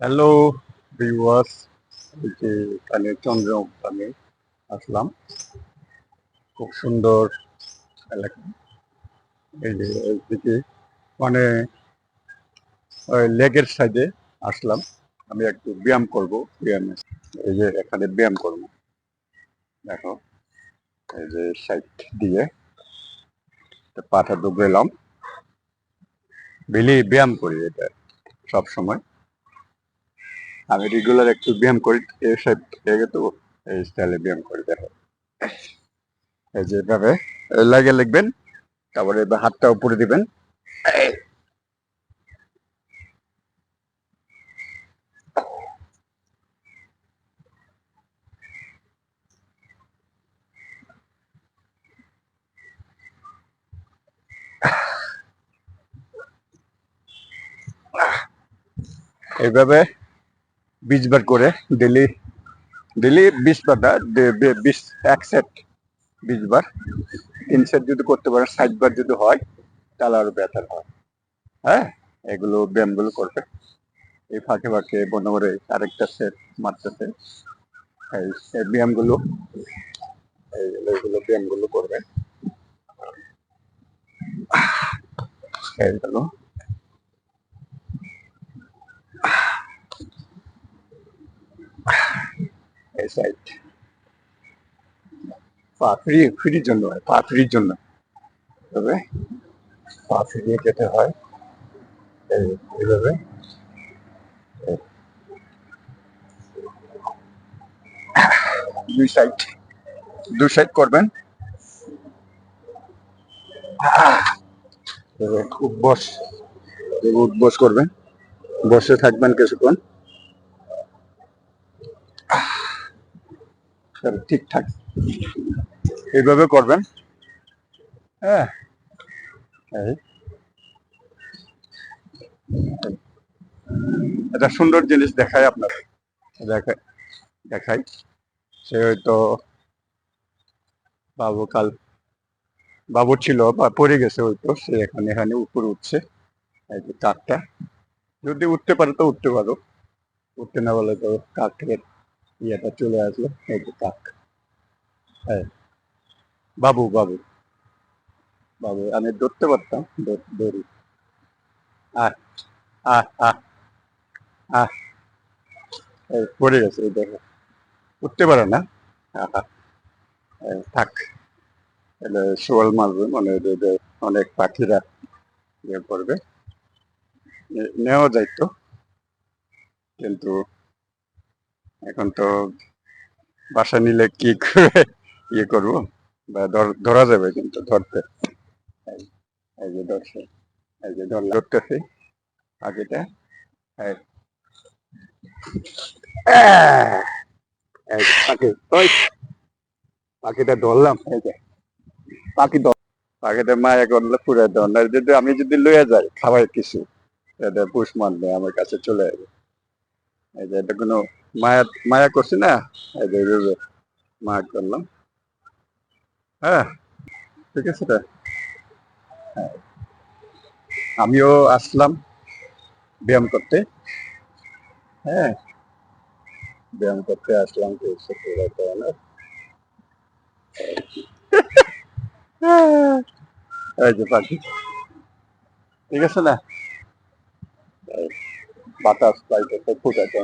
Hello viewers যে এখানে চন্দ্রমুখানে আসলাম। খুব সুন্দর এলাকা। এই যে এইদিকে মানে লেগের সাইডে আসলাম। আমি একটু ব্যায়াম করব, ব্যায়ামে। এই যে এখানে ব্যায়াম করব। দেখো, এই যে সাইড দিয়ে পাটা ডুবলাম। বেলি ব্যায়াম করি এটা সব সময় আমি রেগুলার একটু ব্যায়াম করি থেকে তো এই স্টাইলে ব্যায়াম করি, দেখো। এই যে এভাবে লাগে লিখবেন, তারপরে এবার হাতটা উপরে দিবেন। এইভাবে বিশ বার করে ডেলি ডেলি বিশ বার না বিশ, এক সেট বিশ বার। তিন সেট যদি করতে পারেন, ষাট বার যদি হয়, তাহলে আরও বেটার হয়। হ্যাঁ? এগুলো ব্যায়ামগুলো করবে। এই ফাঁকে ফাঁকে করে আরেকটা সেট মারতেছে। এই ব্যায়ামগুলো এই, এইগুলো ব্যায়ামগুলো করবে। এইগুলো এই সাইড পা ফ্রি ফ্রির জন্য হয় পা জন্য। তবে পা ফিরিয়ে যেতে হয়। দুই সাইড দুই সাইড করবেন। উঠবস উঠবস করবেন। বসে থাকবেন কিছুক্ষণ। ঠিকঠাক। এইভাবে করবেন? হ্যাঁ। এই। একটা সুন্দর জিনিস দেখাই আপনার। দেখাই দেখাই। সে হয়তো বাবু কাল বাবু ছিল বা পড়ে গেছে হয়তো সে এখানে এখানে উপরে উঠছে। এই যে কাকটা। যদি উঠতে পারো তো উঠতে পারো। উঠতে না বলে তো কাকের ইয়েটা চলে আসলো এই যে কাক হ্যাঁ বাবু বাবু বাবু আমি ধরতে পারতাম ধর- আহ আহ আহ আহ এই পড়ে গেছে এই দেখো উঠতে পারে না থাক শোয়াল মারবে মানে অনেক পাখিরা ইয়ে করবে নেওয়া যাইতো কিন্তু এখন তো বাসা নিলে কি করে ইয়ে করব? বা ধর- যাবে কিন্তু ধরতে। এই যে ধরছে, এই যে ধর ধরতেছি পাখি পাখিটা ধরলাম, এই যে পাখি পাখিটা মায়া করলে পুরে ধর, না যদি আমি যদি লইয়া যাই খাবার কিছু এটা পুষ মারলে আমার কাছে চলে আসবে। এই যে এটা কোনো মায়া মায়া করছি না? এই এইভাবে মায়া করলাম। হ্যাঁ ঠিক আছে হ্যাঁ। আমিও আসলাম ব্যায়াম করতে। হ্যাঁ ব্যায়াম করতে আসলাম এসে এই যে পাখি। ঠিক আছে না? বাতাস পাইতেছে ফুটাতে।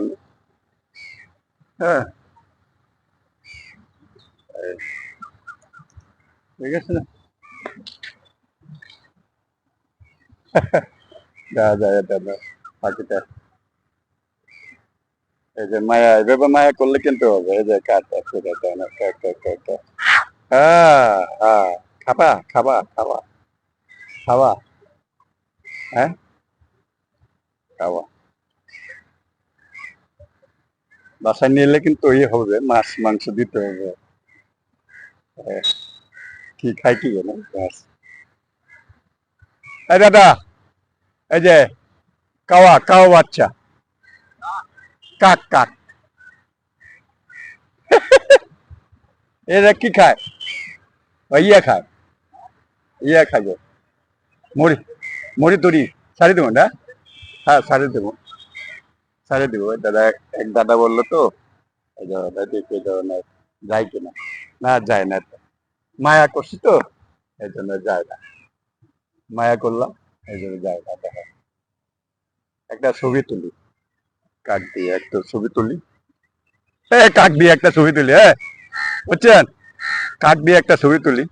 হ্যাঁ। ঠিক আছে না? না পাখিটা এই যে মায়া, এভাবে মায়া করলে কিন্তু হবে। এই যে কাটা ফুটাতে অনেক কা- কা- কা- কা। হ্যাঁ হ্যাঁ খাবা খাবা খাবা। খাবা। হ্যাঁ? খাবা। বাসায় নিয়ে এলে কিন্তু ইয়ে হবে, মাছ, মাংস দিতে হবে। কি খাই কি জানো এই দাদা, এই যে কাওয়া কাওয়া বাচ্চা। কাক কাক। এরা কি খায়? ইয়ে খায়। ইয়ে খাবে মুড়ি মুড়ি তুরি। সারি দেবো না? হ্যাঁ সারি দেবো। ছাড়ে দিব। দাদা, এক- দাদা বলল তো জন্য দেখে যায় কিনা? না, যায় না। মায়া করছি তো, এই জন্য যায় না। মায়া করলাম, এই জন্য যায় না। দেখা একটা ছবি তুলি। কাক দিয়ে একটা ছবি তুলি। হ্যাঁ কাক দিয়ে একটা ছবি তুলি হ্যাঁ? বুঝছেন? কাক দিয়ে একটা ছবি তুলি।